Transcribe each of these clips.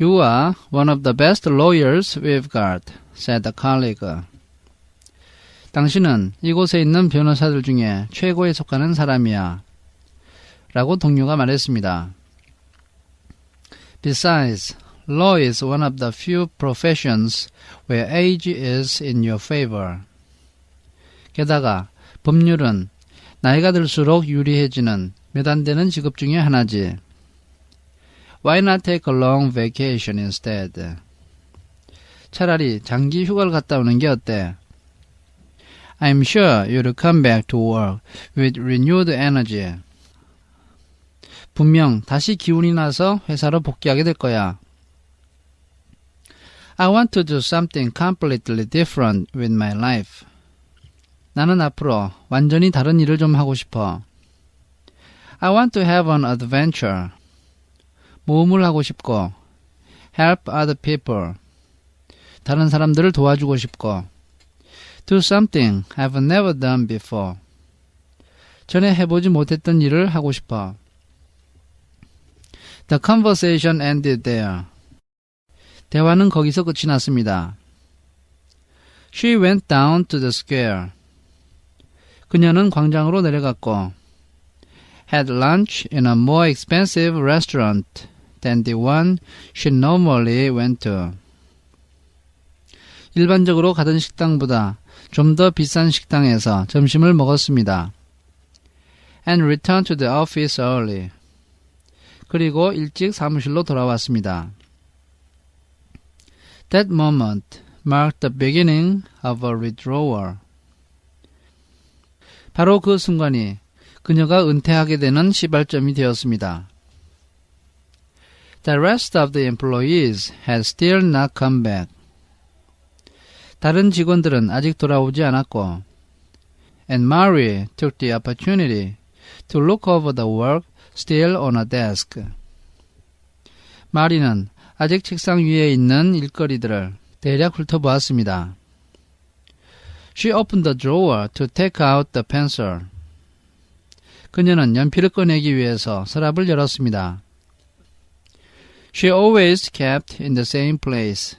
You are one of the best lawyers we've got, said the colleague. 당신은 이곳에 있는 변호사들 중에 최고에 속하는 사람이야. 라고 동료가 말했습니다. Besides, law is one of the few professions where age is in your favor. 게다가 법률은 나이가 들수록 유리해지는 몇 안 되는 직업 중에 하나지. Why not take a long vacation instead? 차라리 장기 휴가를 갔다 오는 게 어때? I'm sure you'll come back to work with renewed energy. 분명 다시 기운이 나서 회사로 복귀하게 될 거야. I want to do something completely different with my life. 나는 앞으로 완전히 다른 일을 좀 하고 싶어. I want to have an adventure. 모험을 하고 싶고, help other people. 다른 사람들을 도와주고 싶고, do something I've never done before. 전에 해보지 못했던 일을 하고 싶어. The conversation ended there. 대화는 거기서 끝이 났습니다. She went down to the square. 그녀는 광장으로 내려갔고, had lunch in a more expensive restaurant than the one she normally went to. 일반적으로 가던 식당보다 좀 더 비싼 식당에서 점심을 먹었습니다. and returned to the office early. 그리고 일찍 사무실로 돌아왔습니다. That moment marked the beginning of a withdrawal. 바로 그 순간이 그녀가 은퇴하게 되는 시발점이 되었습니다. The rest of the employees had still not come back. 다른 직원들은 아직 돌아오지 않았고, and Mary took the opportunity to look over the work still on a desk. 마리는 아직 책상 위에 있는 일거리들을 대략 훑어보았습니다. She opened the drawer to take out the pencil. 그녀는 연필을 꺼내기 위해서 서랍을 열었습니다. She always kept in the same place.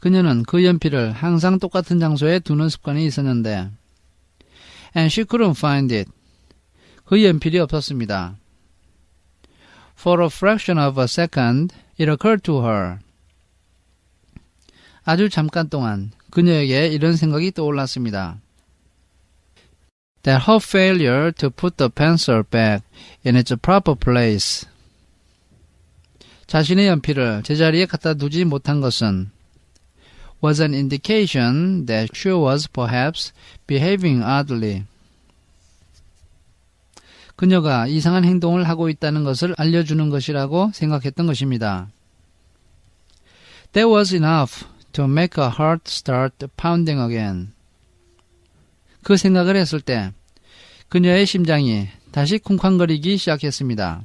그녀는 그 연필을 항상 똑같은 장소에 두는 습관이 있었는데, and she couldn't find it. 그 연필이 없었습니다. For a fraction of a second, it occurred to her. 아주 잠깐 동안 그녀에게 이런 생각이 떠올랐습니다. That her failure to put the pencil back in its proper place. 자신의 연필을 제자리에 갖다 두지 못한 것은 was an indication that she was perhaps behaving oddly. 그녀가 이상한 행동을 하고 있다는 것을 알려주는 것이라고 생각했던 것입니다. That was enough to make her heart start pounding again. 그 생각을 했을 때 그녀의 심장이 다시 쿵쾅거리기 시작했습니다.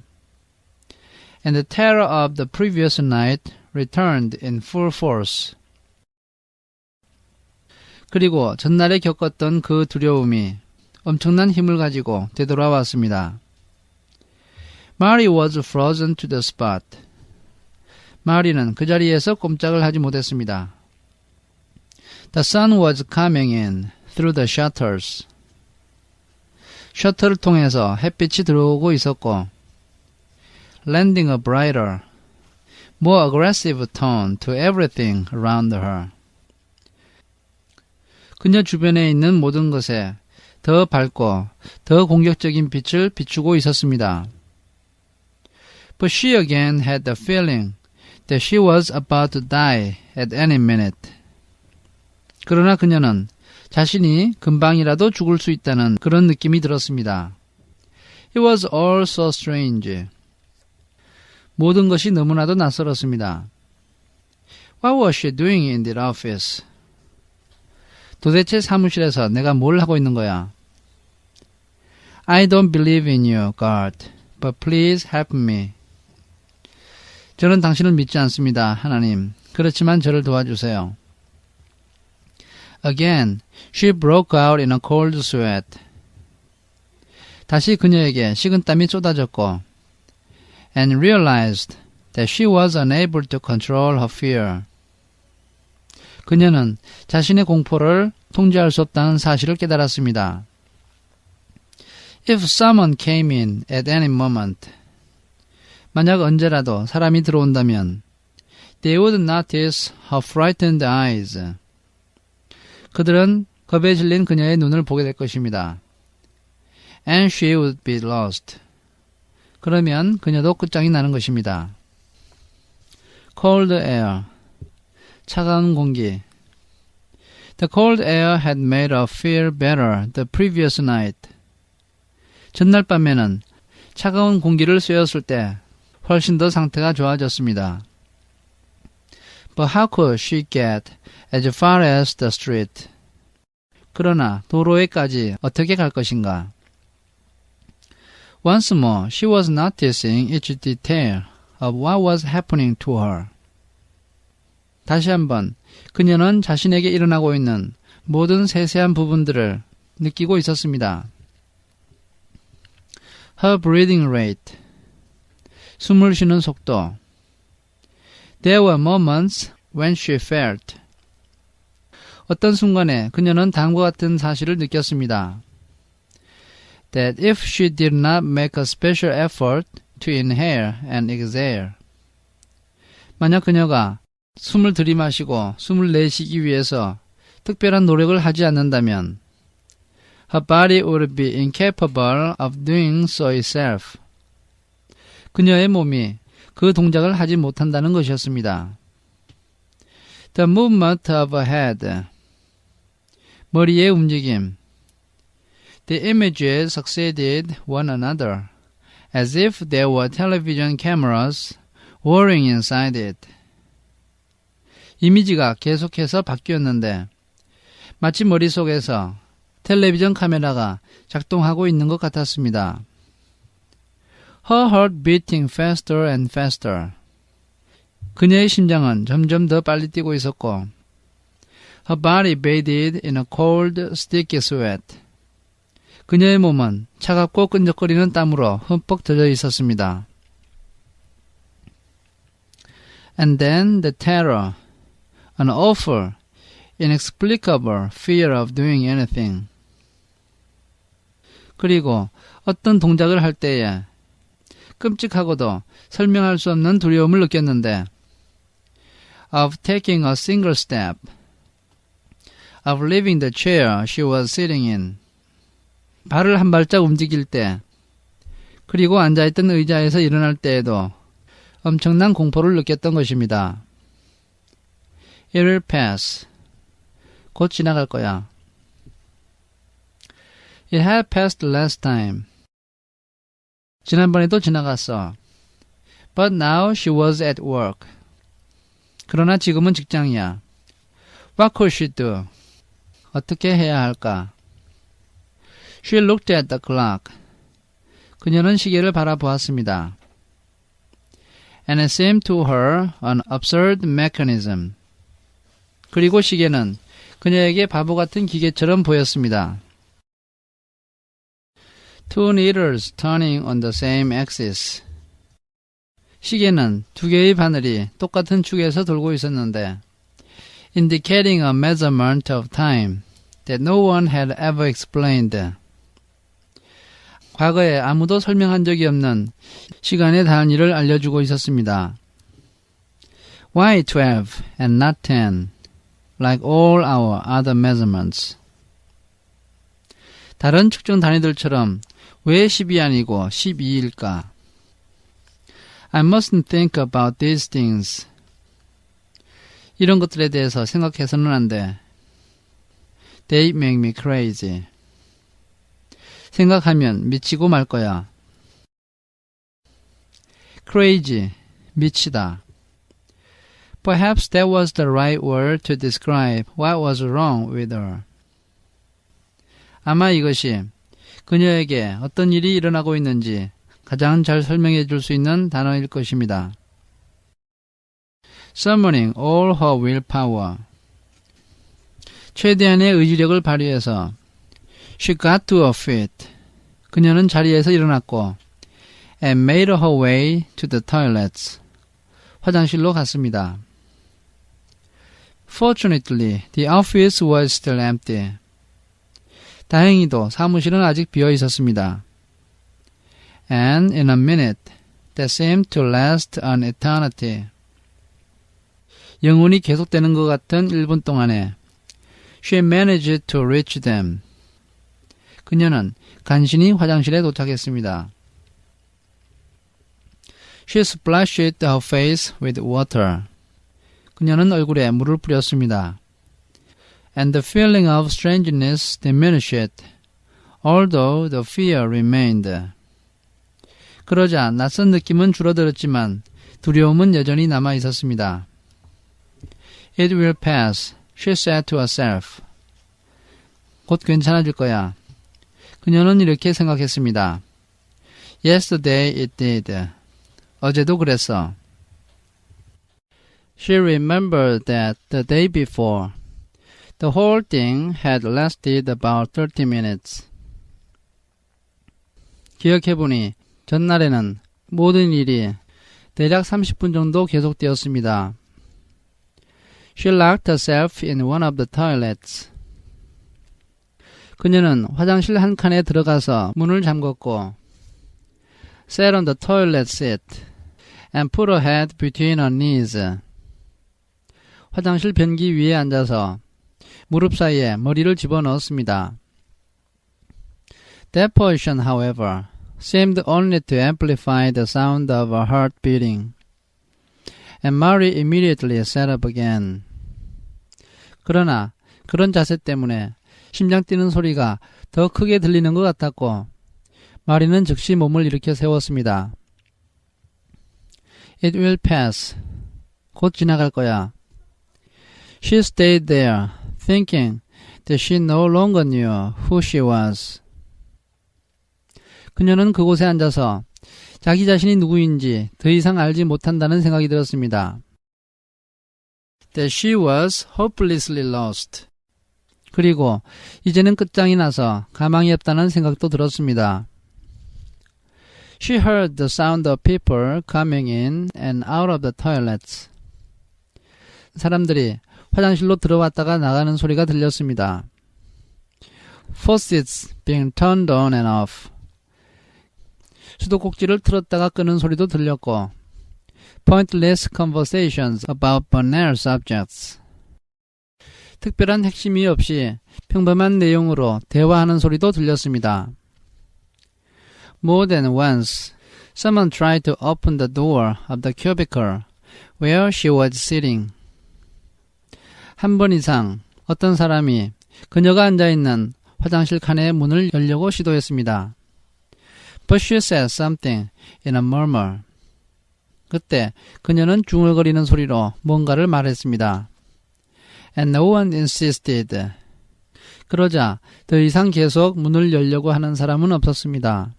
And the terror of the previous night returned in full force. 그리고 전날에 겪었던 그 두려움이 엄청난 힘을 가지고 되돌아왔습니다. Mary was frozen to the spot. 마리는 그 자리에서 꼼짝을 하지 못했습니다. The sun was coming in through the shutters. 셔터를 통해서 햇빛이 들어오고 있었고, lending a brighter, more aggressive tone to everything around her. 그녀 주변에 있는 모든 것에 더 밝고 더 공격적인 빛을 비추고 있었습니다. But she again had the feeling that she was about to die at any minute. 그러나 그녀는 자신이 금방이라도 죽을 수 있다는 그런 느낌이 들었습니다. It was all so strange. 모든 것이 너무나도 낯설었습니다. What was she doing in that office? 도대체 사무실에서 내가 뭘 하고 있는 거야? I don't believe in you, God, but please help me. 저는 당신을 믿지 않습니다, 하나님. 그렇지만 저를 도와주세요. Again, she broke out in a cold sweat. 다시 그녀에게 식은 땀이 쏟아졌고, and realized that she was unable to control her fear. 그녀는 자신의 공포를 통제할 수 없다는 사실을 깨달았습니다. If someone came in at any moment, 만약 언제라도 사람이 들어온다면, they would notice her frightened eyes. 그들은 겁에 질린 그녀의 눈을 보게 될 것입니다. And she would be lost. 그러면 그녀도 끝장이 나는 것입니다. Cold air. 차가운 공기. The cold air had made her feel better the previous night. 전날 밤에는 차가운 공기를 쐬었을 때 훨씬 더 상태가 좋아졌습니다. But how could she get as far as the street? 그러나 도로에까지 어떻게 갈 것인가? Once more, she was noticing each detail of what was happening to her. 다시 한번 그녀는 자신에게 일어나고 있는 모든 세세한 부분들을 느끼고 있었습니다. Her breathing rate. 숨을 쉬는 속도. There were moments when she felt. 어떤 순간에 그녀는 다음과 같은 사실을 느꼈습니다. That if she did not make a special effort to inhale and exhale. 만약 그녀가 숨을 들이마시고 숨을 내쉬기 위해서 특별한 노력을 하지 않는다면 her body would be incapable of doing so itself. 그녀의 몸이 그 동작을 하지 못한다는 것이었습니다. The movement of a head. 머리의 움직임. The images succeeded one another, as if there were television cameras whirring inside it. 이미지가 계속해서 바뀌었는데 마치 머릿속에서 텔레비전 카메라가 작동하고 있는 것 같았습니다. Her heart beating faster and faster. 그녀의 심장은 점점 더 빨리 뛰고 있었고 Her body bathed in a cold, sticky sweat. 그녀의 몸은 차갑고 끈적거리는 땀으로 흠뻑 젖어 있었습니다. And then the terror, an awful, inexplicable fear of doing anything. 그리고 어떤 동작을 할 때에 끔찍하고도 설명할 수 없는 두려움을 느꼈는데 of taking a single step, of leaving the chair she was sitting in. 발을 한 발짝 움직일 때, 그리고 앉아있던 의자에서 일어날 때에도 엄청난 공포를 느꼈던 것입니다. It will pass. 곧 지나갈 거야. It had passed last time. 지난번에도 지나갔어. But now she was at work. 그러나 지금은 직장이야. What could she do? 어떻게 해야 할까? She looked at the clock. 그녀는 시계를 바라보았습니다. And it seemed to her an absurd mechanism. 그리고 시계는 그녀에게 바보 같은 기계처럼 보였습니다. Two needles turning on the same axis. 시계는 두 개의 바늘이 똑같은 축에서 돌고 있었는데, indicating a measurement of time that no one had ever explained. 과거에 아무도 설명한 적이 없는 시간의 단위를 알려주고 있었습니다. Why 12 and not 10, like all our other measurements? 다른 측정 단위들처럼 왜 10이 아니고 12일까? I mustn't think about these things. 이런 것들에 대해서 생각해서는 안 돼. They make me crazy. 생각하면 미치고 말 거야. crazy, 미치다. Perhaps that was the right word to describe what was wrong with her. 아마 이것이 그녀에게 어떤 일이 일어나고 있는지 가장 잘 설명해 줄 수 있는 단어일 것입니다. Summoning all her willpower. 최대한의 의지력을 발휘해서 She got to her feet. 그녀는 자리에서 일어났고 and made her way to the toilets. 화장실로 갔습니다. Fortunately, the office was still empty. 다행히도 사무실은 아직 비어 있었습니다. And in a minute, that seemed to last an eternity. 영혼이 계속되는 것 같은 1분 동안에 she managed to reach them. 그녀는 간신히 화장실에 도착했습니다. She splashed her face with water. 그녀는 얼굴에 물을 뿌렸습니다. And the feeling of strangeness diminished, although the fear remained. 그러자 낯선 느낌은 줄어들었지만 두려움은 여전히 남아 있었습니다. It will pass, she said to herself. 곧 괜찮아질 거야. 그녀는 이렇게 생각했습니다. Yesterday it did. 어제도 그랬어. She remembered that the day before, the whole thing had lasted about 30 minutes. 기억해보니 전날에는 모든 일이 대략 30분 정도 계속되었습니다. She locked herself in one of the toilets. 그녀는 화장실 한 칸에 들어가서 문을 잠궜고 sat on the toilet seat and put her head between her knees. 화장실 변기 위에 앉아서 무릎 사이에 머리를 집어넣었습니다. That position, however, seemed only to amplify the sound of her heart beating. And Mary immediately sat up again. 그러나 그런 자세 때문에 심장 뛰는 소리가 더 크게 들리는 것 같았고 마리는 즉시 몸을 일으켜 세웠습니다. It will pass. 곧 지나갈 거야. She stayed there, thinking that she no longer knew who she was. 그녀는 그곳에 앉아서 자기 자신이 누구인지 더 이상 알지 못한다는 생각이 들었습니다. That she was hopelessly lost. 그리고 이제는 끝장이 나서 가망이 없다는 생각도 들었습니다. She heard the sound of people coming in and out of the toilets. 사람들이 화장실로 들어왔다가 나가는 소리가 들렸습니다. Faucets being turned on and off. 수도꼭지를 틀었다가 끄는 소리도 들렸고 pointless conversations about banal subjects. 특별한 핵심이 없이 평범한 내용으로 대화하는 소리도 들렸습니다. More than once, someone tried to open the door of the cubicle where she was sitting. 한 번 이상 어떤 사람이 그녀가 앉아 있는 화장실 칸의 문을 열려고 시도했습니다. But she said something in a murmur. 그때 그녀는 중얼거리는 소리로 뭔가를 말했습니다. And no one insisted. 그러자 더 이상 계속 문을 열려고 하는 사람은 없었습니다.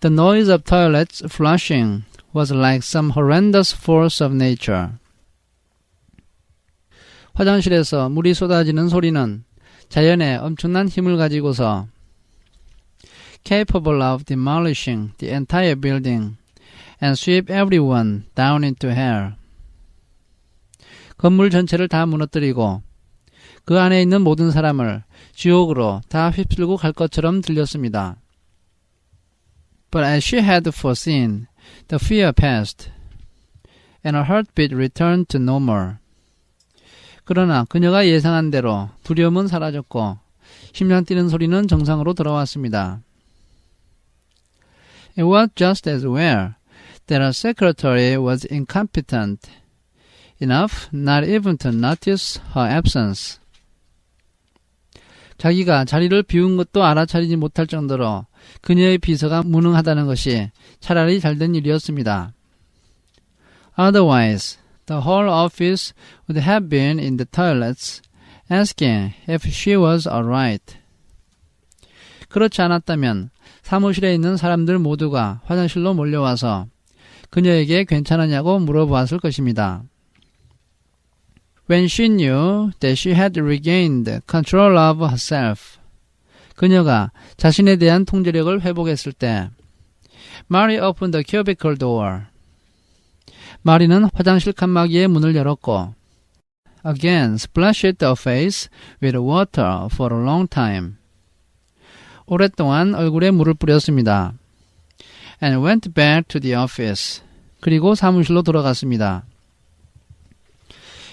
The noise of toilets flushing was like some horrendous force of nature. 화장실에서 물이 쏟아지는 소리는 자연의 엄청난 힘을 가지고서 capable of demolishing the entire building and sweep everyone down into hell. 건물 전체를 다 무너뜨리고 그 안에 있는 모든 사람을 지옥으로 다 휩쓸고 갈 것처럼 들렸습니다. But as she had foreseen, the fear passed, and her heartbeat returned to normal. 그러나 그녀가 예상한 대로 두려움은 사라졌고 심장 뛰는 소리는 정상으로 돌아왔습니다. It was just as well that her secretary was incompetent enough not even to notice her absence. 자기가 자리를 비운 것도 알아차리지 못할 정도로 그녀의 비서가 무능하다는 것이 차라리 잘된 일이었습니다. Otherwise, the whole office would have been in the toilets asking if she was alright. 그렇지 않았다면 사무실에 있는 사람들 모두가 화장실로 몰려와서 그녀에게 괜찮았냐고 물어보았을 것입니다. When she knew that she had regained control of herself, 그녀가 자신에 대한 통제력을 회복했을 때, Mary opened the cubicle door. 마리는 화장실 칸막이의 문을 열었고 again splashed her face with water for a long time. 오랫동안 얼굴에 물을 뿌렸습니다. and went back to the office. 그리고 사무실로 돌아갔습니다.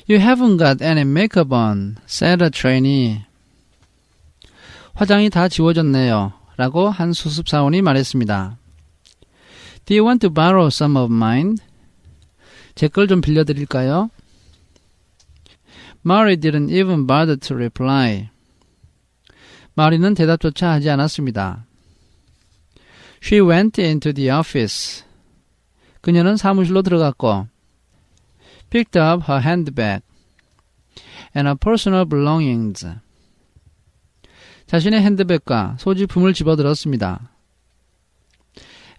You haven't got any makeup on, said a trainee. 화장이 다 지워졌네요. 라고 한 수습사원이 말했습니다. Do you want to borrow some of mine? 제 걸 좀 빌려드릴까요? Mary didn't even bother to reply. 마리는 대답조차 하지 않았습니다. She went into the office. 그녀는 사무실로 들어갔고 picked up her handbag and her personal belongings. 자신의 핸드백과 소지품을 집어들었습니다.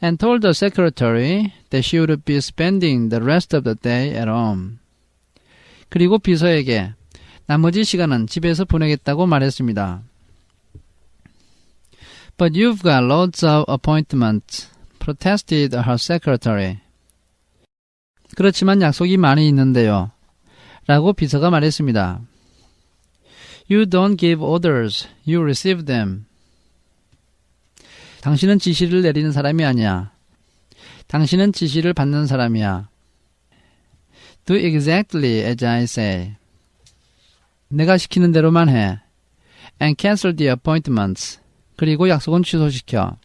and told the secretary that she would be spending the rest of the day at home. 그리고 비서에게 나머지 시간은 집에서 보내겠다고 말했습니다. But you've got loads of appointments, protested her secretary. 그렇지만 약속이 많이 있는데요. 라고 비서가 말했습니다. You don't give orders, you receive them. 당신은 지시를 내리는 사람이 아니야. 당신은 지시를 받는 사람이야. Do exactly as I say. 내가 시키는 대로만 해. And cancel the appointments. 그리고 약속은 취소시켜.